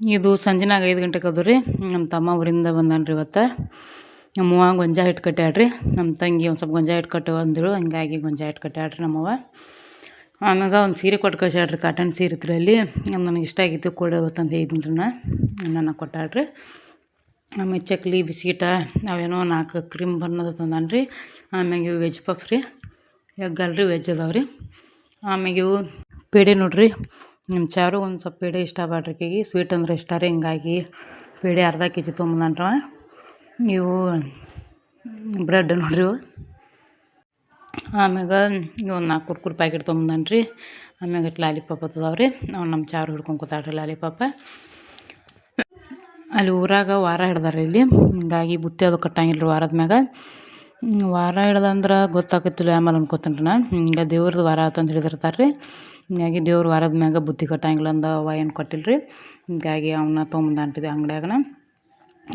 ಇದು ಸಂಜೆನಾಗ ಐದು ಗಂಟೆಗೆ ಅದು ರೀ ನಮ್ಮ ತಮ್ಮ ಊರಿಂದ ಬಂದಾನ ರೀ ಇವತ್ತು ನಮ್ಮವ್ವ ಗೊಂಜಾಳ ಹಿಟ್ಟು ಕಟ್ಟ್ಯಾಡ್ರಿ ನಮ್ಮ ತಂಗಿ ಒಂದು ಸ್ವಲ್ಪ ಗೊಂಜಾಳ ಹಿಟ್ಟು ಕಟ್ಟು ಅಂದಳು, ಹಂಗಾಗಿ ಗೊಂಜಾಳ ಹಿಟ್ಟು ಕಟ್ಯಾಡ್ರಿ ನಮ್ಮವ್ವ ಆಮ್ಯಾಗ ಒಂದು ಸೀರೆ ಕೊಟ್ಟು ಕಳ್ಸ್ಯಾಡ್ರಿ ಕಾಟನ್ ಸೀರೆ ಇತ್ತು ಅಲ್ಲಿ ನನಗೆ ಇಷ್ಟ ಆಗಿತ್ತು, ಕೊಡು ಇವತ್ತಂತ ನಾನು ಕೊಟ್ಟಾಡ್ರಿ ಆಮೇಲೆ ಚಕ್ಲಿ, ಬಿಸ್ಕಿಟ, ಅವೇನೋ ನಾಲ್ಕು ಕ್ರೀಮ್ ಬನ್ನದ ತಂದಾನ ರೀ ಆಮ್ಯಾಗ ವೆಜ್ ಪಫ್ ರೀ ಎಗ್ ಅಲ್ರಿ ವೆಜ್ ಅದಾವೆ ರೀ ಆಮ್ಯಾಗ ಇವು ಪೇಡೆ ನೋಡ್ರಿ ನಿಮ್ಮ ಚಾರು ಒಂದು ಸ್ವಲ್ಪ ಪೇಡೆ ಇಷ್ಟ ಬಾಡ್ರಿ ಆಕೆಗೆ ಸ್ವೀಟ್ ಅಂದ್ರೆ ಇಷ್ಟ ರೀ, ಹಿಂಗಾಗಿ ಪೇಡೆ ಅರ್ಧ ಕೆ ಜಿ ತೊಗೊಂಬಂದಾನ್ರಿ ಇವು ಬ್ರೆಡ್ ನೋಡ್ರಿ ಇವು. ಆಮ್ಯಾಗ ಒಂದು ನಾಲ್ಕು ಕುರ್ಕುರ್ ಪ್ಯಾಕೆಟ್ ತೊಗೊಂಬಂದಾನ ರೀ ಆಮ್ಯಾಗ ಇಟ್ಟು ಲಾಲಿಪಾಪ್ ರೀ. ಅವ್ನು ನಮ್ಮ ಚಾರು ಹಿಡ್ಕೊಂಡು ಕೂತಾಳ್ರಿ ಲಾಲಿಪಾಪ. ಅಲ್ಲಿ ಊರಾಗ ವಾರ ಹಿಡ್ದಾರ ಇಲ್ಲಿ. ಹಿಂಗಾಗಿ ಬುತ್ತಿ ಅದು ಕಟ್ಟಂಗಿಲ್ಲ ರೀ ವಾರದ ಮ್ಯಾಗ. ವಾರ ಹಿಡ್ದಂದ್ರೆ ಗೊತ್ತಾಗತ್ತಿಲ್ಲ ಆಮೇಲೆ ಅನ್ಕೋತೀನಿ ರೀ ನಾನು. ಹಿಂಗೆ ದೇವ್ರದ್ದು ವಾರ ಆತಂತ ಹಿಡಿದಿರ್ತಾರೆ ರೀ ಹಿಂಗಾಗಿ ದೇವ್ರು ವಾರದ ಮ್ಯಾಗ ಬುತ್ತಿ ಕಟ್ಟಂಗಿಲ್ಲ ಅಂದ ಅವ ಏನು ಕೊಟ್ಟಿಲ್ಲ ರೀ ಹಿಂಗಾಗಿ ಅವನ್ನ ತೊಗೊಂಬಂದು ಅಂಟಿದೆ ಅಂಗಡಿಯಾಗನ.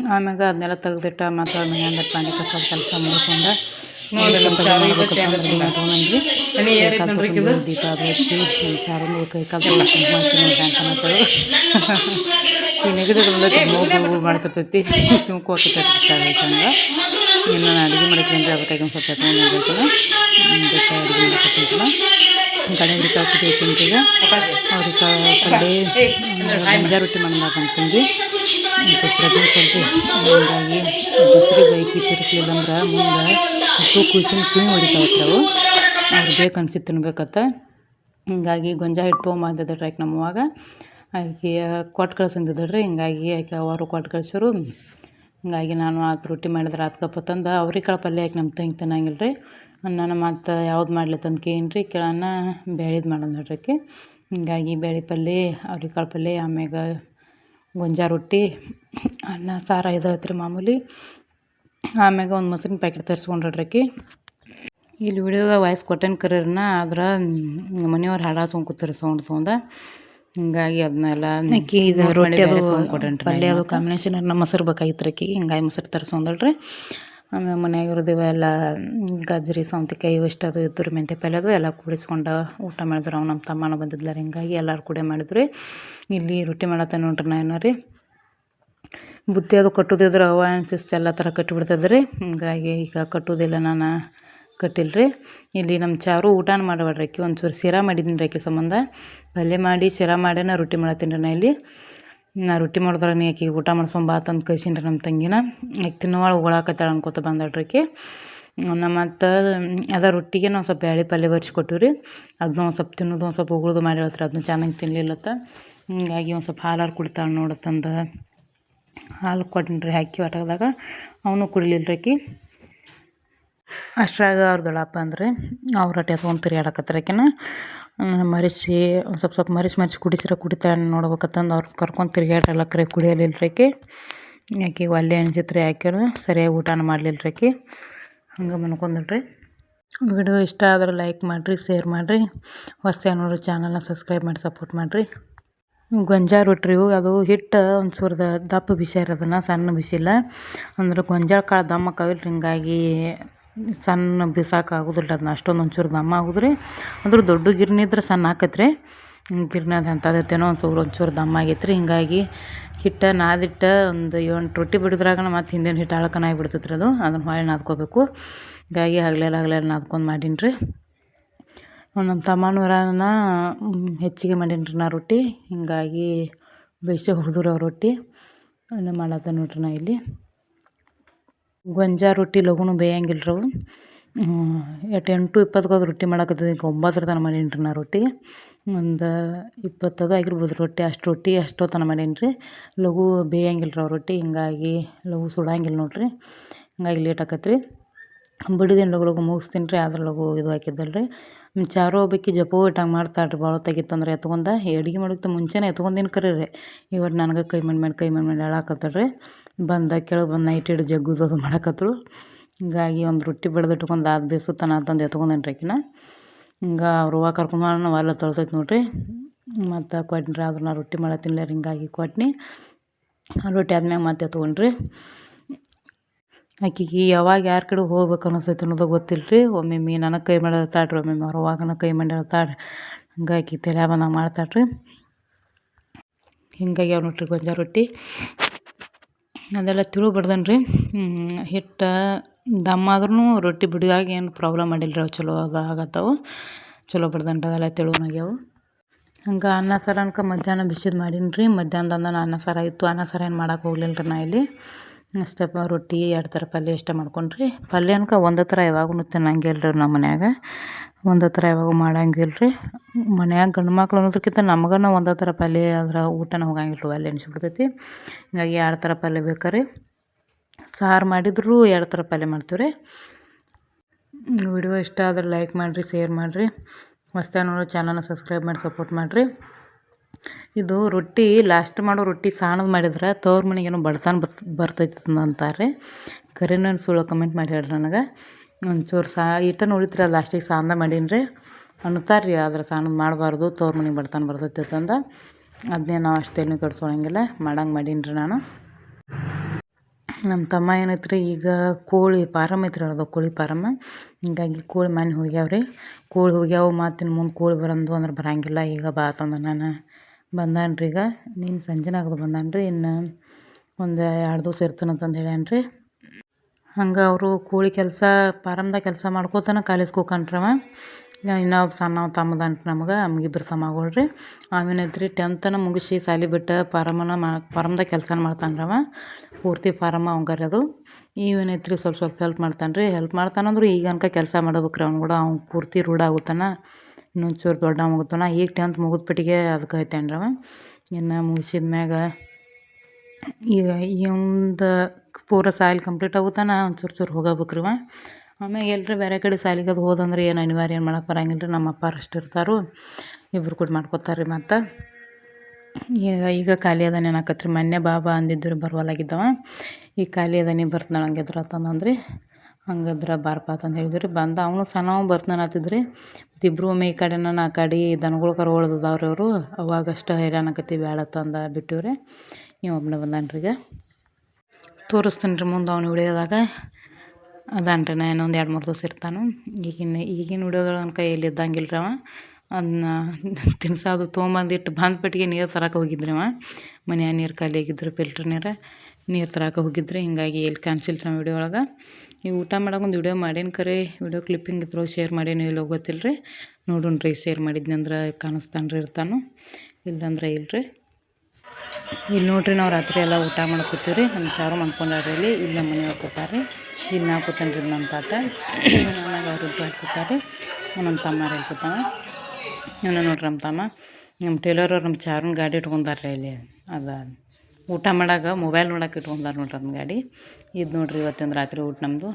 ಆಮ್ಯಾಗ ಅದನ್ನೆಲ್ಲ ತೆಗ್ದಿಟ್ಟ ಮತ್ತು ಅದನ್ನ ಅಂದ್ರೆ ಪಾಂಡಿ ಕಸ ಕೆಲಸ ಮುಗಿಸ್ಕೊಂಡ ದೀಪ ಕೈ ಕಾಲು ಈ ನೆಗಡಿಗಳಿಂದ ಮಾಡ್ಕೊತೈತಿ ಹಂಗೆ ಇನ್ನು ನಾನು ಅಡುಗೆ ಮಾಡಕ್ಕೆ ಅದಕ್ಕಾಗಿ ಒಂದು ಸ್ವಲ್ಪ ಎತ್ಕೊಂಡು ಬೇಕಾಗಿ ಅಡುಗೆ ಮಾಡಕತ್ತಿಲ್ಲ ಕಡಲೆಕಾಯಿ ಹಾಕಿದೈತಿ ತಿಂತೀವಿ. ಅವ್ರಿಗೆ ಕಡೆ ಗೊಂಜಾಳ ರೊಟ್ಟಿ ಮಾಡ್ಬೇಕಂತಂದು ಹೀಗಾಗಿ ಬೈಕಿ ಅಂದ್ರೆ ಮುಂದೆ ಉಪ್ಪು ಕುಸಿನ ಕಿವಿ ಹೊಡಿತಾವತ್ರ ಅವು ಅವ್ರು ಬೇಕನ್ಸಿತ್ತು ತಿನ್ಬೇಕತ್ತ. ಹಿಂಗಾಗಿ ಗೊಂಜಾಳ ಹಿಟ್ಟು ತೊಗೊಂಬಂದಿದ್ರಿ ಆಕೆ ನಮ್ಮವಾಗ ಆಕೆ ಕೊಟ್ಟು ಕಳ್ಸಂದಿದ್ರಿ ಹಿಂಗಾಗಿ ಆಕೆ ಅವರು ಕೊಟ್ಟು ಕಳ್ಸೋರು ಹಿಂಗಾಗಿ ನಾನು ಆತು ರೊಟ್ಟಿ ಮಾಡಿದ್ರೆ ಆತ್ಕಪ್ಪ ತಂದು ಅವ್ರಿಕಾಳು ಪಲ್ಯ ಯಾಕೆ ನಮ್ಮ ತಂಗಿ ತಿನ್ನಂಗಿಲ್ಲ ರೀ? ನಾನು ಮತ್ತು ಯಾವ್ದು ಮಾಡ್ಲಿ ತಂದು ಕೇಳೀನಿ ರೀ? ಕೇಳೋಣ ಬೇಳೆದು ಮಾಡೋಣ ನೋಡ್ರಿ ಆಕೆ. ಹಿಂಗಾಗಿ ಬೇಳೆ ಪಲ್ಯ ಅವ್ರಿಕಾಳು ಪಲ್ಯ ಆಮ್ಯಾಗ ಗೊಂಜಾ ರೊಟ್ಟಿ, ಅನ್ನ, ಸಾರು ಇದಾಯ್ತು ರೀ ಮಾಮೂಲಿ. ಆಮ್ಯಾಗ ಒಂದು ಮೊಸರಿನ ಪ್ಯಾಕೆಟ್ ತರಿಸ್ಕೊಂಡ್ರಿ ಆಕೆ. ಇಲ್ಲಿ ವಿಡಿಯೋದಾಗ ವಾಯ್ಸ್ ಕೊಟ್ಟೇನು ಕರೀರನ್ನ ಆದ್ರೆ ಮನೆಯವ್ರು ಹಾಡಾ ಹಾಸ್ಕೊಂಡು ಕೂತಾರೆ ಸೌಂಡ್ ತೊಗೊಂಡ ಹಿಂಗಾಗಿ ಅದನ್ನೆಲ್ಲ ಅಕ್ಕಿ ಇದು ರೊಟ್ಟಿ ಅದು ಪಲ್ಯ ಅದು ಕಾಂಬಿನೇಷನ್ ನಮ್ಮ ಮೊಸರು ಬೇಕಾಗಿತ್ತು ಅಕ್ಕಿಗೆ ಹಿಂಗಾಗಿ ಮೊಸರು ತರಿಸ್ಕೊಂಡಳ್ರಿ ಆಮೇಲೆ ಮನ್ಯಾಗ ಇರೋದಿವ ಎಲ್ಲ ಗಜ್ರಿ ಸೌಂತಿಕಾಯಿ ಇಷ್ಟು ಅದು ಇದ್ದರು ಮೆಂತೆ ಪಲ್ಯ ಅದು ಎಲ್ಲ ಕೂಡಿಸ್ಕೊಂಡು ಊಟ ಮಾಡಿದ್ರು ಅವ್ನು ನಮ್ಮ ತಮ್ಮನ ಬಂದಿದ್ಲಾರ. ಹಿಂಗಾಗಿ ಎಲ್ಲರೂ ಕೂಡ ಮಾಡಿದ್ರಿ. ಇಲ್ಲಿ ರೊಟ್ಟಿ ಮಾಡತ್ತ ನೋಡ್ರಿ ನಾ ಏನೋ ರೀ. ಬುತ್ತಿ ಅದು ಕಟ್ಟೋದಿದ್ರೆ ಅವ ಶಿಸ್ತು ಎಲ್ಲ ಥರ ಕಟ್ಟಿಬಿಡ್ತದೆ ರೀ ಹಿಂಗಾಗಿ ಈಗ ಕಟ್ಟೋದಿಲ್ಲ ನಾನು ಕಟ್ಟಿಲ್ಲ ರೀ ಇಲ್ಲಿ ನಮ್ಮ ಚಾರು ಊಟನ ಮಾಡಬೇಡ್ರಿ ಅಕ್ಕಿ ಒಂಚೂರು ಶಿರಾ ಮಾಡಿದ್ದೀನಿ ರೀ ಅಕ್ಕಿ ಸಂಬಂಧ. ಪಲ್ಯ ಮಾಡಿ, ಶಿರಾ ಮಾಡೇನ ರೊಟ್ಟಿ ಮಾಡತ್ತೀನಿ ರೀ ನಾ ಇಲ್ಲಿ. ನಾ ರೊಟ್ಟಿ ಮಾಡಿದ್ರೆ ನೀ ಆಕಿಗೆ ಊಟ ಮಾಡ್ಸೋಂಬ ಅಂತ ಕಳ್ಸೀನಿ ರೀ ನಮ್ಮ ತಂಗಿನ. ಆಕೆ ತಿನ್ನುವಳು, ಉಗಳಾಕತ್ತಾಳ ಅನ್ಕೋತ ಬಂದಾಡ್ರಿಕೆ ನಮ್ಮ ಮತ್ತು ಅದ ರೊಟ್ಟಿಗೆ ನಾವು ಸ್ವಲ್ಪ ಬ್ಯಾಳಿ ಪಲ್ಯ ಬರ್ಸಿ ಕೊಟ್ಟಿವಿ ರೀ. ಅದನ್ನ ಒಂದು ಸ್ವಲ್ಪ ತಿನ್ನೋದು, ಒಂದು ಸ್ವಲ್ಪ ಉಗುಳ್ದು ಮಾಡಿ ಹೇಳ್ತಾರೆ ಅದನ್ನ ಚೆನ್ನಾಗಿ ತಿನ್ನಲಿಲ್ಲತ್ತ ಹೀಗಾಗಿ ಒಂದು ಸ್ವಲ್ಪ ಹಾಲಾರು ಕುಡಿತಾಳೆ ನೋಡತ್ತಂದ ಹಾಲು ಕೊಟ್ಟಿನಿ ರೀ ಹಾಕಿ ಆಟಗದಾಗ ಅವನು ಕುಡಿಲಿಲ್ಲ ರೀ ಆಕಿ. ಅಷ್ಟ್ರಾಗ ಅವ್ರ ದೊಡ್ಡಪ್ಪ ಅಂದ್ರೆ ಅವ್ರ ಹೊಟ್ಟೆ ಎತ್ಕೊಂಡು ತಿರ್ಗಾಡಕತ್ತಾರ ಆಕಿನ. ಮರೆಸಿ ಒಂದು ಸ್ವಲ್ಪ ಸ್ವಲ್ಪ ಮರೆಸಿ ಮರೆಸಿ ಕುಡಿಸಿರ ಕುಡಿತಾಳೆ ನೋಡ್ಬೇಕತ್ತಂದು ಅವ್ರು ಕರ್ಕೊಂಡು ತಿರ್ಗ್ಯಾಡ್ರಲ್ಲ ಕರೆ ಕುಡಿಯಲಿಲ್ಲ ಆಕಿ. ಆಕಿಗೆ ಒಲ್ಲೆ ಅನ್ಸಿತ್ತು ರೀ ಸರಿಯಾಗಿ ಊಟನ ಮಾಡಲಿಲ್ಲ ಆಕಿ. ಹಂಗೆ ಮನ್ಕೊಂಡ್ರಿ ವಿಡಿಯೋ ಇಷ್ಟ ಆದ್ರೆ ಲೈಕ್ ಮಾಡಿರಿ, ಶೇರ್ ಮಾಡಿರಿ. ಹೊಸ ನೋಡ್ರಿ ಚಾನಲ್ನ ಸಬ್ಸ್ಕ್ರೈಬ್ ಮಾಡಿ ಸಪೋರ್ಟ್ ಮಾಡಿರಿ. ಗೊಂಜಾ ರೊಟ್ಟಿ ಅದು ಹಿಟ್ಟು ಒಂದು ಸುರಿದ ದಪ್ಪ ಬಿಸ್ಯಾರ ಅದನ್ನು ಸಣ್ಣ ಬಿಸಿಲ್ಲ ಅಂದ್ರೆ ಗೊಂಜಾಳ ಕಾಳು ದಮ್ಮ ಆಕಾವಿಲ್ಲ ಹಿಂಗಾಗಿ ಸಣ್ಣ ಬಿಸಾಕ ಆಗೋದಿಲ್ಲ ಅದನ್ನ ಅಷ್ಟೊಂದು ಒಂಚೂರು ದಮ್ಮ ಆಗುದ್ರಿ. ಅಂದ್ರೆ ದೊಡ್ಡ ಗಿರ್ನಿ ಇದ್ರೆ ಸಣ್ಣ ಹಾಕತ್ರಿ. ಗಿರ್ನಿ ಅದು ಎಂಥದೈತೇನೋ ಒಂದು ಚೂರು ಒಂಚೂರು ದಮ್ಮ ಆಗೈತೆ ರೀ ಹಿಂಗಾಗಿ ಹಿಟ್ಟು, ನಾದಿಟ್ಟು ಒಂದು ಎಂಟು ರೊಟ್ಟಿ ಬಿಡಿದ್ರಾಗನ ಮತ್ತು ಹಿಂದಿನ ಹಿಟ್ಟು ಅಳಕನ ಆಗಿಬಿಡ್ತೈತೆ ರೀ ಅದು. ಅದನ್ನು ಹೊಳೆ ನಾದ್ಕೋಬೇಕು. ಹೀಗಾಗಿ ಹಗ್ಲೆಲ್ಲ ಹಗ್ಲೆಲ್ಲ ನಾದ್ಕೊಂಡು ಮಾಡೀನಿ ರೀ ನಮ್ಮ ತಮ್ಮನವರನ್ನ ಹೆಚ್ಚಿಗೆ ಮಾಡೀನಿ ರೀ ನಾ ರೊಟ್ಟಿ. ಹಿಂಗಾಗಿ ಬೇಯಿಸಿ ಹುರಿದ್ರು ರೊಟ್ಟಿ. ಮಾಡತ್ತೆ ನೋಡ್ರಿ ನಾ ಇಲ್ಲಿ. ಗೊಂಜಾಳ ರೊಟ್ಟಿ ಲಗೂನು ಬೇಯಂಗಿಲ್ಲ ಅವು ಎಟ್ಟು ಎಂಟು ಇಪ್ಪತ್ತಕ್ಕೆ ರೊಟ್ಟಿ ಮಾಡಕತ್ತಿದ್ದೆ ಈಗ ಒಂಬತ್ತರ ತನಕ ಮಾಡೀನಿ ರೀ ನಾ ರೊಟ್ಟಿ. ಒಂದು ಇಪ್ಪತ್ತದು ಆಗಿರ್ಬೋದು ರೊಟ್ಟಿ. ಅಷ್ಟು ರೊಟ್ಟಿ ಅಷ್ಟೊತ್ತನ ಮಾಡೀನಿ ರೀ ಲಘು ಬೇಯಂಗಿಲ್ಲ ರೀ ರೊಟ್ಟಿ. ಹಿಂಗಾಗಿ ಲಘು ಸುಡಂಗಿಲ್ಲ ನೋಡ್ರಿ. ಹಿಂಗಾಗಿ ಲೇಟ್ ಆಕತ್ರಿ. ಬಿಡುದೇನು ಲಘು ಲಘು ಮುಗಿಸ್ತೀನಿ ರೀ ಅದ್ರ ಲಘು ಇದು ಹಾಕಿದ್ದಲ್ಲ ರೀ ಚಾರು ಒಬ್ಬಾಕಿ ಜಪೋ ಇಟ್ಟಂಗೆ ಮಾಡ್ತಾಳೆ ರೀ ಭಾಳ ತೆಗಿತ್ತಂದ್ರೆ ಎತ್ಕೊಂಡ. ಅಡುಗೆ ಮಾಡೋಕ್ಕಿಂತ ಮುಂಚೆನೇ ಎತ್ಕೊಂಡಿನ ಕರೀರಿ. ಇವ್ರು ನನಗೆ ಕೈ ಮಾಡಿ ಮಾಡಿ ಕೈ ಮಾಡಿ ಮಾಡಿ ಹೇಳಾಕತ್ತಳ್ರಿ. ಬಂದ ಕೆಳಗೆ ಬಂದು ನೈಟ್ ಹಿಡ್ದು ಜಗ್ಗುದು ಅದು ಮಾಡಕತ್ತಳು ಹಿಂಗಾಗಿ ಒಂದು ರೊಟ್ಟಿ ಬಡ್ದಿಟ್ಕೊಂಡು ಅದು ಬೇಸುತ್ತಾನ ಅಂತಂದು ಎತ್ಕೊಂಡೇನ್ರಿ ಆಕಿನ. ಹಿಂಗೆ ಅವ್ರವ್ವ ಕರ್ಕೊಂಡು ಹೋಗೋಣ ಎಲ್ಲ ತೊಳ್ತೈತೆ ನೋಡ್ರಿ. ಮತ್ತು ಕೊಟ್ನಿ ಆದ್ರೆ ನಾ ರೊಟ್ಟಿ ಮಾಡತ್ತಿಲ್ಲ ಹಿಂಗಾಗಿ ಕೊಟ್ನಿ. ರೊಟ್ಟಿ ಆದ್ಮ್ಯಾಗ ಮತ್ತೆ ಎತ್ಕೊಂಡ್ರಿ. ಆಕಿಗೆ ಯಾವಾಗ ಯಾರ ಕಡೆ ಹೋಗ್ಬೇಕು ಅನ್ನಿಸ್ತೈತೆ ಅನ್ನೋದು ಗೊತ್ತಿಲ್ಲ ರೀ ಒಮ್ಮೊಮ್ಮೆ ನನಗೆ ಕೈ ಮಾಡಿ ರೀ ಒಮ್ಮೆ ಅವ್ರ ಅವ್ವಾಗನ ಕೈ ಮಾಡ್ಯಾರ ಹೇಳ್ತಾಳೆ ಹಂಗಾಗಿ ತಲೆ ಬಂದಂಗೆ ಮಾಡ್ತಾಳ್ರಿ. ಹಿಂಗಾಗಿ ಅವ್ರು ನೋಡ್ರಿ ಗೊಂಜಾ ರೊಟ್ಟಿ. ಅದೆಲ್ಲ ತಿಳು ರೀ ಹಿಟ್ಟು, ದಮ್ ಆದ್ರೂ ರೊಟ್ಟಿ ಬಿಡಿಯಾಗ ಏನು ಪ್ರಾಬ್ಲಮ್ ಮಾಡಿಲ್ಲ ರೀ ಅವು ಚಲೋ ಅದು ಆಗತ್ತವು. ಚಲೋ ಬಡ್ದನ್ರಿ ಅದೆಲ್ಲ ತಿಳುನಾಗ್ಯಾವು ಹಂಗೆ ಅನ್ನ ಸಾರು ಅನ್ಕ ಮಧ್ಯಾಹ್ನ ಬಿಸಿದು ಮಾಡೀನಿ ರೀ ಮಧ್ಯಾಹ್ನದ ಅನ್ನ ಸಾರು ಇತ್ತು ಅನ್ನ ಸಾರು ಏನು ಮಾಡೋಕೆ ಹೋಗ್ಲಿಲ್ಲ ರೀ ನಾ ಇಲ್ಲಿ. ಅಷ್ಟೇ ರೊಟ್ಟಿ ಎರಡು ಥರ ಪಲ್ಯ ಇಷ್ಟ ಮಾಡ್ಕೊಂಡ್ರಿ. ಪಲ್ಯ ಅನ್ಕ ಒಂದೇ ಥರ ಯಾವಾಗೂ ತಿನ್ನಂಗಿಲ್ಲ ರೀ ನಮ್ಮ ಮನ್ಯಾಗ. ಒಂದೇ ಥರ ಯಾವಾಗ ಮಾಡಂಗಿಲ್ಲ ರೀ ಮನ್ಯಾಗ ಗಂಡು ಮಕ್ಳು ಅನ್ನೋದಕ್ಕಿಂತ ನಮಗನ ಒಂದೇ ಥರ ಪಲ್ಯ ಅದರ ಊಟನ ಹೋಗಂಗಿಲ್ಲ ರೀ ಅಲ್ಲಿ ಅನಿಸ್ಬಿಡ್ತೈತಿ. ಹಿಂಗಾಗಿ ಎರಡು ಥರ ಪಲ್ಯ ಬೇಕಾರೆ. ಸಾರು ಮಾಡಿದ್ರೂ ಎರಡು ಥರ ಪಲ್ಯ ಮಾಡ್ತೀವಿ ರೀ ವಿಡಿಯೋ ಇಷ್ಟ ಆದ್ರೆ ಲೈಕ್ ಮಾಡಿರಿ, ಶೇರ್ ಮಾಡಿರಿ. ಹೊಸ್ದಾಗಿ ನೋಡೋ ಚಾನಲ್ನ ಸಬ್ಸ್ಕ್ರೈಬ್ ಮಾಡಿ, ಸಪೋರ್ಟ್ ಮಾಡಿರಿ. ಇದು ರೊಟ್ಟಿ, ಲಾಸ್ಟ್ ಮಾಡೋ ರೊಟ್ಟಿ ಸಾಣದ ಮಾಡಿದ್ರೆ ತವ್ರ ಮನೆಗೇನೋ ಬಡತನ ಬರ್ತೈತಿ ಅಂತಾರೆ ನನ್ನ ಸುಳ್ಳು ಕಮೆಂಟ್ ಮಾಡಿ ಹೇಳ್ರಿ ನನಗೆ. ಒಂಚೂರು ಸಾ ಇಟ್ಟನ್ನು ಉಳಿತ್ರಿ ಲಾಸ್ಟಿಗೆ ಸಾಂದ ಮಾಡೀನಿ ರೀ ಅಂತಾರೆ ರೀ ಆದ್ರೆ ಸಾಣದು ಮಾಡಬಾರ್ದು, ತೋರ್ ಮನೆಗೆ ಬರ್ತೈತಿ ಅಂತಂದ. ಅದನ್ನೇ ನಾವು ಅಷ್ಟೇನು ಕೆಡ್ಸ್ಕೊಳಂಗಿಲ್ಲ ಮಾಡಂಗೆ ಮಾಡೀನಿ ರೀ ನಾನು. ನಮ್ಮ ತಮ್ಮ ಏನೈತೆ ರೀ ಈಗ ಕೋಳಿ ಪಾರಮ್ ಐತ್ರಿ ಅದು ಕೋಳಿ ಪಾರಮ್ಮ ಹೀಗಾಗಿ ಕೋಳಿ ಮನೆ ಹೋಗ್ಯಾವ ರೀ ಕೋಳಿ ಹೋಗ್ಯಾವ ಮತ್ತು ಇನ್ನು ಮುಂದೆ ಕೋಳಿ ಬರಂದು ಅಂದ್ರೆ ಬರಂಗಿಲ್ಲ, ಈಗ ಬಾ ತಂದ ನಾನು. ಬಂದಾನ್ರಿ ಈಗ, ನೀನು ಸಂಜೆನಾಗದು ಬಂದಾನ್ರಿ, ಇನ್ನು ಒಂದು ಎರಡು ದಿವಸ ಇರ್ತಾನಂತಂದು ಹೇಳ್ಯಾನ್ರಿ. ಹಂಗೆ ಅವರು ಕೂಳಿ ಕೆಲಸ ಫಾರಮ್ದಾಗ ಕೆಲಸ ಮಾಡ್ಕೋತಾನೆ ಕಾಲೇಜ್ಗೆ ಇನ್ನೊಬ್ಬ ಇನ್ನೂ ಒಬ್ಬ ಸಣ್ಣ ತಮ್ಮದಾನ ನಮಗೆ, ನಮಗಿಬ್ರು ಸಮಗಳು ರೀ ಅವೇನೈತೆ ರೀ ಟೆಂತನ ಮುಗಿಸಿ ಸಾಲಿ ಬಿಟ್ಟು ಪಾರಮ್ಮನ ಮಾ ಪಾರಮ್ದಾಗ ಕೆಲಸ ಮಾಡ್ತಾನ್ರವ. ಪೂರ್ತಿ ಫಾರಮ್ಮ ಅವಂಗಾರಿ ಅದು. ಸ್ವಲ್ಪ ಸ್ವಲ್ಪ ಹೆಲ್ಪ್ ಮಾಡ್ತಾನೆ ರೀ ಹೆಲ್ಪ್ ಮಾಡ್ತಾನಂದ್ರೆ ಈಗ ಅನ್ಕ ಕೆಲಸ ಮಾಡ್ಬೇಕು ರೀ ಅವ್ನು ಕೂಡ. ಅವ್ನು ಪೂರ್ತಿ ರೂಢ ಆಗುತ್ತಾನ. ಇನ್ನೊಂಚೂರು ದೊಡ್ಡ ಮುಗುತ್ತಾನ ಈಗ ಟೆಂತ್ ಮುಗಿದ್ಬಿಟ್ಟಿಗೆ ಅದಕ್ಕೆ ಐತೇನ್ರವ ಇನ್ನು ಮುಗಿಸಿದ ಈಗ ಇವಂದು ಪೂರ ಸಾಲಿ ಕಂಪ್ಲೀಟ್ ಆಗುತ್ತಾನ ಒಂದು ಚೂರು ಚೂರು ಹೋಗಬೇಕು ರೀ ಅವ ಆಮೇಲೆ ಎಲ್ಲರೂ ಬೇರೆ ಕಡೆ ಸಾಲಿಗೆ ಅದು ಹೋದಂದ್ರೆ ಏನು ಅನಿವಾರ್ಯ ಏನು ಮಾಡಕ್ಕೆ ಬರಂಗಿಲ್ಲ ರೀ ನಮ್ಮ ಅಪ್ಪಾರು ಅಷ್ಟು ಇರ್ತಾರೋ. ಇಬ್ಬರು ಕೂಡ ಮಾಡ್ಕೊತಾರೆ ರೀ ಮತ್ತು. ಈಗ ಈಗ ಖಾಲಿ ಅದಾನೆ ಏನಾಕತ್ರಿ, ಮೊನ್ನೆ ಬಾಬಾ ಅಂದಿದ್ದರು ಬರುವಲ್ಲಾಗಿದ್ದವ ಈಗ ಖಾಲಿ ಅದಾನೆ ಬರ್ತಾನೆ ಹಂಗಿದ್ರ ಅಂತಂದ್ರೆ ಹಂಗದ್ರ ಬಾರಪ್ಪ ಅಂತಂದು ಹೇಳಿದ್ವಿ ರೀ ಬಂದ ಅವನು ಸಣ್ಣವ ಬರ್ತಾನೆ ಆತಿದ್ರಿ ಮತ್ತು ಇಬ್ಬರು ಒಮ್ಮೆ ಈ ಕಡೆನ ಆ ಕಡೆ ದನಗಳು ಕರ್ಗೊಳ್ದದವ್ರಿ ಅವರು. ಅವಾಗಷ್ಟು ಹೈರಾಣಕತಿ ಬೇಡ ತಂದ ಬಿಟ್ಟಿವಿ ನೀವು ಒಬ್ಬನೇ ಈಗ. ತೋರಿಸ್ತೀನಿ ರೀ ಮುಂದೆ ಅವ್ನು ವಿಡಿಯೋದಾಗ. ಅದಾನ್ರಿ, ನಾ ಇನ್ನೊಂದು ಎರಡು ಮೂರು ದಿವಸ ಇರ್ತಾನು. ಈಗಿನ ಈಗಿನ ವಿಡಿಯೋದೊಳಗೆ ಕೈಯಲ್ಲಿ ಇದ್ದಂಗಿಲ್ಲ ರೀ ಅವ. ಅದನ್ನ ತಿನ್ಸೋದು ತೊಗೊಂಬಂದಿಟ್ಟು ಬಂದ್ಬಿಟ್ಟಿಗೆ ನೀರು ತರಕ್ಕೆ ಹೋಗಿದ್ರಿ ಅವ. ಮನೆಯ ನೀರು ಖಾಲಿ ಆಗಿದ್ರು ಫಿಲ್ಟ್ರ್ ನೀರು ನೀರು ತರಕ್ಕೆ ಹೋಗಿದ್ರಿ. ಹಿಂಗಾಗಿ ಎಲ್ಲಿ ಕಾಣಿಸಿಲ್ಲ ರೀ ವಿಡಿಯೋ ಒಳಗೆ. ಈ ಊಟ ಮಾಡೋಕೆ ಒಂದು ವಿಡಿಯೋ ಮಾಡೇನಿ ಕರೆ? ವಿಡಿಯೋ ಕ್ಲಿಪ್ಪಿಂಗ್ ಇದ್ರು ಶೇರ್ ಮಾಡೇನಿ ಇಲ್ಲೋ ಗೊತ್ತಿಲ್ಲ ರೀ ನೋಡೋಣ ರೀ ಶೇರ್ ಮಾಡಿದ್ನಂದ್ರೆ ಕಾಣಿಸ್ತಾನೆ ರೀ ಇರ್ತಾನು. ಇಲ್ಲಂದ್ರೆ ಇಲ್ಲ ರೀ ಇಲ್ಲಿ ನೋಡ್ರಿ ನಾವು ರಾತ್ರಿ ಎಲ್ಲ ಊಟ ಮಾಡ್ಕೊತೀವಿ ರೀ ನಮ್ಮ ಸಾರು ಮಾಡ್ಕೊಂಡಾರ ಇಲ್ಲಿ ಇಲ್ಲಿ ನಮ್ಮ ಮನೆಯವ್ರು ಕೊಟ್ಟಾರೆ ಇಲ್ಲಿ ನಾವು ಕೂತಾನ್ರಿ ನಮ್ಮ ತಾತ. ನನಗೆ ಅವ್ರು ಇಬ್ಬರು ಹಾಕ್ಕೊತಾರೆ ನಮ್ಮ ತಮ್ಮ ಇಲ್ಲಿ ಕೂತಾನ ನಾನು ನೋಡ್ರಿ ನಮ್ಮ ತಮ್ಮ. ನಮ್ಮ ಟೇಲರ್ ಅವ್ರು ನಮ್ಮ ಚಾರನ ಗಾಡಿ ಇಟ್ಕೊಂಡಾರ ಇಲ್ಲಿ. ಅದ ಊಟ ಮಾಡಾಗ ಮೊಬೈಲ್ ನೋಡಕ್ಕೆ ಇಟ್ಕೊಂಡಾರ ನೋಡ್ರಿ ನಮ್ಮ ಗಾಡಿ. ಇದು ನೋಡ್ರಿ ಇವತ್ತಿನ ರಾತ್ರಿ ಊಟ ನಮ್ಮದು